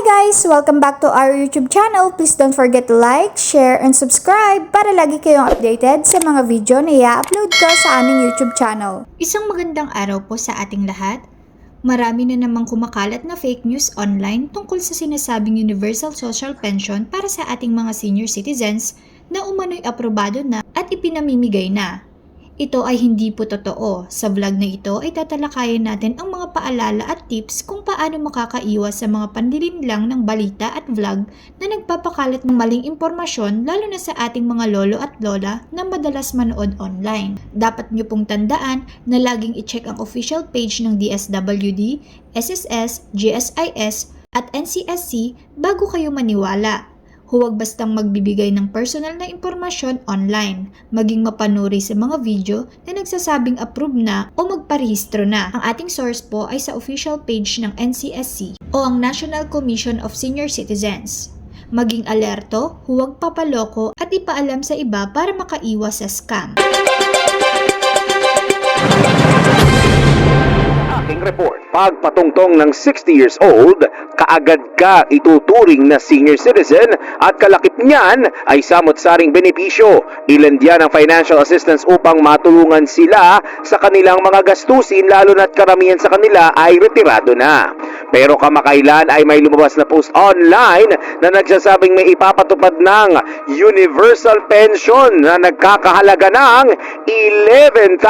guys! Welcome back to our YouTube channel. Please don't forget to like, share, and subscribe para lagi kayong updated sa mga video na i-upload ko sa aming YouTube channel. Isang magandang araw po sa ating lahat. Marami na namang kumakalat na fake news online tungkol sa sinasabing Universal Social Pension para sa ating mga senior citizens na umano'y aprobado na at ipinamimigay na. Ito ay hindi po totoo. Sa vlog na ito ay tatalakayin natin ang mga paalala at tips kung paano makakaiwas sa mga panlilinlang ng balita at vlog na nagpapakalat ng maling impormasyon lalo na sa ating mga lolo at lola na madalas manood online. Dapat niyo pong tandaan na laging i-check ang official page ng DSWD, SSS, GSIS at NCSC bago kayo maniwala. Huwag bastang magbibigay ng personal na impormasyon online, maging mapanuri sa mga video na nagsasabing approve na o magparehistro na. Ang ating source po ay sa official page ng NCSC o ang National Commission of Senior Citizens. Maging alerto, huwag papaloko at ipaalam sa iba para makaiwas sa scam. Aking report. Pag patungtong ng 60 years old, kaagad ka ituturing na senior citizen at kalakip niyan ay samot-saring benepisyo. Ilan diyan ang financial assistance upang matulungan sila sa kanilang mga gastusin lalo na't karamihan sa kanila ay retirado na. Pero kamakailan ay may lumabas na post online na nagsasabing may ipapatupad ng universal pension na nagkakahalaga ng 11,000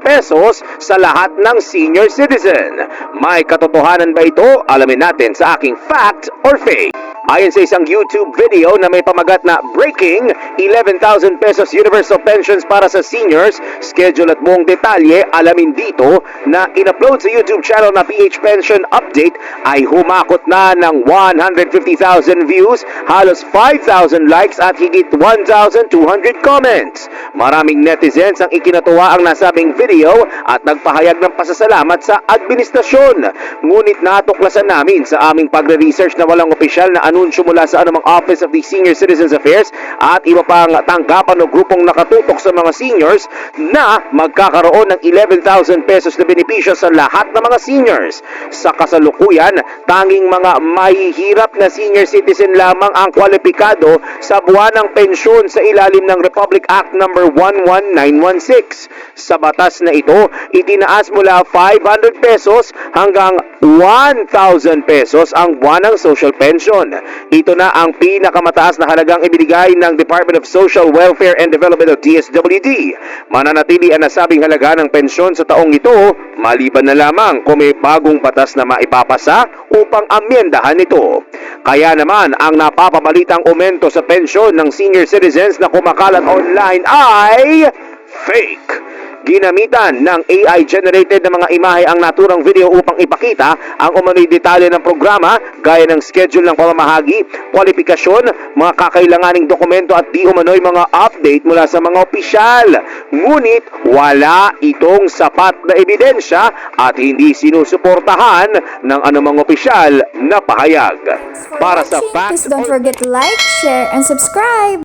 pesos sa lahat ng senior citizen. May katotohanan ba ito? Alamin natin sa aking fact or fake. Ayon sa isang YouTube video na may pamagat na Breaking 11,000 pesos universal pensions para sa seniors, schedule at buong detalye, alamin dito na in-upload sa YouTube channel na PH Pension Update ay humakot na ng 150,000 views, halos 5,000 likes at higit 1,200 comments. Maraming netizens ang ikinatuwa ang nasabing video at nagpahayag ng pasasalamat sa administrasyon. Ngunit natuklasan namin sa aming pagre-research na walang opisyal na anunsyo mula sa anumang Office of the Senior Citizens Affairs at iba pang tanggapan o grupong nakatutok sa mga seniors na magkakaroon ng 11,000 pesos na benepisyo sa lahat ng mga seniors. Sa kasalukuyan, tanging mga mahihirap na senior citizen lamang ang kwalipikado sa buwan ng pensyon sa ilalim ng Republic Act No. 11916. Sa batas na ito, itinaas mula 500 pesos hanggang 1,000 pesos ang buwan ng social pension. Ito na ang pinakamataas na halagang ibinigay ng Department of Social Welfare and Development o DSWD. Mananatili ang nasabing halaga ng pensyon sa taong ito maliban na lamang kung may bagong batas na maipapasa upang amyendahan ito. Kaya naman ang napapabalitang aumento sa pensyon ng senior citizens na kumakalat online ay fake. Ginamitan ng AI-generated na mga imahe ang naturang video upang ipakita ang umano'y detalye ng programa gaya ng schedule ng pamamahagi, kwalifikasyon, mga kakailanganing dokumento at di umano'y mga update mula sa mga opisyal. Ngunit wala itong sapat na ebidensya at hindi sinusuportahan ng anumang opisyal na pahayag. Para sa watching, fact please don't or forget to like, share, and subscribe.